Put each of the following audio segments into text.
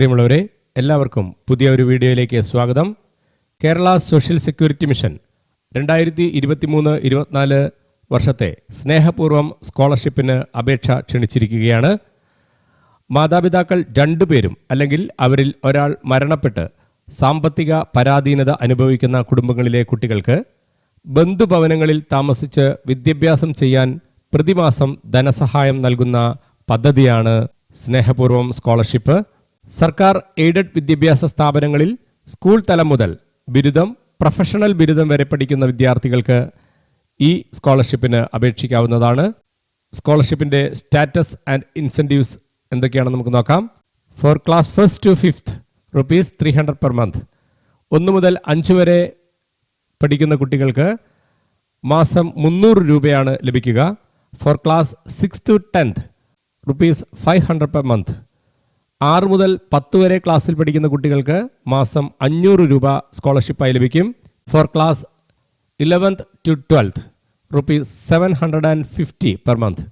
പ്രിയമുള്ളവരെ എല്ലാവർക്കും പുതിയ ഒരു വീഡിയോയിലേക്ക് സ്വാഗതം. കേരള സോഷ്യൽ സെക്യൂരിറ്റി മിഷൻ രണ്ടായിരത്തി ഇരുപത്തിമൂന്ന് ഇരുപത്തിനാല് വർഷത്തെ സ്നേഹപൂർവം സ്കോളർഷിപ്പിന് അപേക്ഷ ക്ഷണിച്ചിരിക്കുകയാണ്. മാതാപിതാക്കൾ രണ്ടു പേരും അല്ലെങ്കിൽ അവരിൽ ഒരാൾ മരണപ്പെട്ട് സാമ്പത്തിക പരാധീനത അനുഭവിക്കുന്ന കുടുംബങ്ങളിലെ കുട്ടികൾക്ക് ബന്ധുഭവനങ്ങളിൽ താമസിച്ച് വിദ്യാഭ്യാസം ചെയ്യാൻ പ്രതിമാസം ധനസഹായം നൽകുന്ന പദ്ധതിയാണ് സ്നേഹപൂർവം സ്കോളർഷിപ്പ്. സർക്കാർ എയ്ഡഡ് വിദ്യാഭ്യാസ സ്ഥാപനങ്ങളിൽ സ്കൂൾ തലം മുതൽ ബിരുദം പ്രൊഫഷണൽ ബിരുദം വരെ പഠിക്കുന്ന വിദ്യാർത്ഥികൾക്ക് ഈ സ്കോളർഷിപ്പിന് അപേക്ഷിക്കാവുന്നതാണ്. സ്കോളർഷിപ്പിന്റെ സ്റ്റാറ്റസ് ആൻഡ് ഇൻസെന്റീവ്സ് എന്തൊക്കെയാണെന്ന് നമുക്ക് നോക്കാം. For class first to fifth rupees three hundred per month. ഒന്ന് മുതൽ അഞ്ച് വരെ പഠിക്കുന്ന കുട്ടികൾക്ക് മാസം മുന്നൂറ് രൂപയാണ് ലഭിക്കുക. For class six to tenth rupees five hundred per month. ആറ് മുതൽ പത്ത് വരെ ക്ലാസ്സിൽ പഠിക്കുന്ന കുട്ടികൾക്ക് മാസം അഞ്ഞൂറ് രൂപ സ്കോളർഷിപ്പായി ലഭിക്കും. For class eleventh to twelfth rupees seven hundred and fifty per month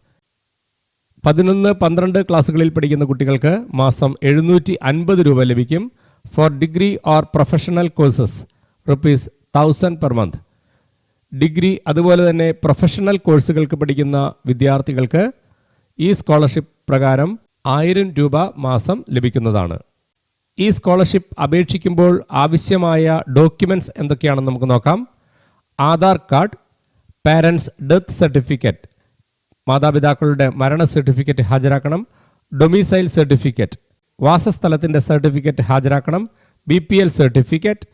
പതിനൊന്ന് പന്ത്രണ്ട് ക്ലാസ്സുകളിൽ പഠിക്കുന്ന കുട്ടികൾക്ക് മാസം എഴുന്നൂറ്റി അൻപത് രൂപ ലഭിക്കും. For degree or professional courses rupees thousand per month degree അതുപോലെ തന്നെ പ്രൊഫഷണൽ കോഴ്സുകൾക്ക് പഠിക്കുന്ന വിദ്യാർത്ഥികൾക്ക് ഈ സ്കോളർഷിപ്പ് പ്രകാരം ആയിരം രൂപ മാസം ലഭിക്കുന്നതാണ്. ഈ സ്കോളർഷിപ്പ് അപേക്ഷിക്കുമ്പോൾ ആവശ്യമായ ഡോക്യുമെന്റ്സ് എന്തൊക്കെയാണെന്ന് നമുക്ക് നോക്കാം. Aadhaar card parents death certificate മാതാപിതാക്കളുടെ മരണ സർട്ടിഫിക്കറ്റ് ഹാജരാക്കണം ഡൊമിസൈൽ സർട്ടിഫിക്കറ്റ് വാസസ്ഥലത്തിന്റെ certificate ഹാജരാക്കണം B P L certificate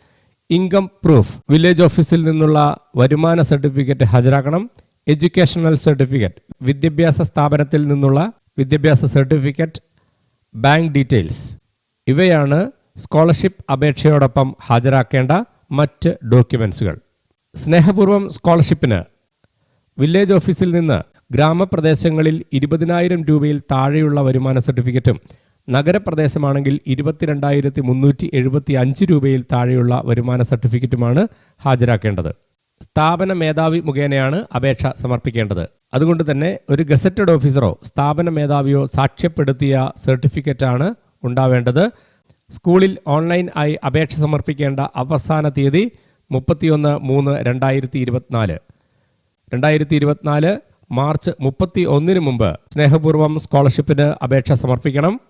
income proof village ഓഫീസിൽ നിന്നുള്ള വരുമാന സർട്ടിഫിക്കറ്റ് ഹാജരാക്കണം എഡ്യൂക്കേഷണൽ സർട്ടിഫിക്കറ്റ് വിദ്യാഭ്യാസ സ്ഥാപനത്തിൽ നിന്നുള്ള വിദ്യാഭ്യാസ സർട്ടിഫിക്കറ്റ് ബാങ്ക് ഡീറ്റെയിൽസ്. ഇവയാണ് സ്കോളർഷിപ്പ് അപേക്ഷയോടൊപ്പം ഹാജരാക്കേണ്ട മറ്റ് ഡോക്യുമെൻസുകൾ സ്നേഹപൂർവം സ്കോളർഷിപ്പിന് വില്ലേജ് ഓഫീസിൽ നിന്ന് ഗ്രാമപ്രദേശങ്ങളിൽ ഇരുപതിനായിരം രൂപയിൽ താഴെയുള്ള വരുമാന സർട്ടിഫിക്കറ്റും നഗരപ്രദേശമാണെങ്കിൽ ഇരുപത്തിരണ്ടായിരത്തി മുന്നൂറ്റി എഴുപത്തി അഞ്ച് രൂപയിൽ താഴെയുള്ള വരുമാന സർട്ടിഫിക്കറ്റുമാണ് ഹാജരാക്കേണ്ടത്. സ്ഥാപന മേധാവി മുഖേനയാണ് അപേക്ഷ സമർപ്പിക്കേണ്ടത്. അതുകൊണ്ട് തന്നെ ഒരു ഗസറ്റഡ് ഓഫീസറോ സ്ഥാപന മേധാവിയോ സാക്ഷ്യപ്പെടുത്തിയ സർട്ടിഫിക്കറ്റാണ് ഉണ്ടാവേണ്ടത്. സ്കൂളിൽ ഓൺലൈൻ ആയി അപേക്ഷ സമർപ്പിക്കേണ്ട അവസാന തീയതി മുപ്പത്തിയൊന്ന് മൂന്ന് രണ്ടായിരത്തി ഇരുപത്തിനാല് രണ്ടായിരത്തി ഇരുപത്തിനാല് മാർച്ച് മുപ്പത്തി ഒന്നിന് മുമ്പ് സ്നേഹപൂർവം സ്കോളർഷിപ്പിന് അപേക്ഷ സമർപ്പിക്കണം.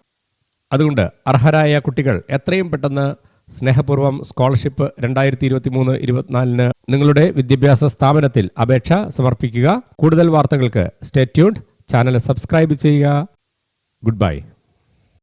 അതുകൊണ്ട് അർഹരായ കുട്ടികൾ എത്രയും പെട്ടെന്ന് സ്നേഹപൂർവം സ്കോളർഷിപ്പ് രണ്ടായിരത്തി ഇരുപത്തി മൂന്ന് ഇരുപത്തിനാലിന് നിങ്ങളുടെ വിദ്യാഭ്യാസ സ്ഥാപനത്തിൽ അപേക്ഷ സമർപ്പിക്കുക. കൂടുതൽ വാർത്തകൾക്ക് സ്റ്റേ ട്യൂൺഡ് ചാനൽ സബ്സ്ക്രൈബ് ചെയ്യുക. Good bye.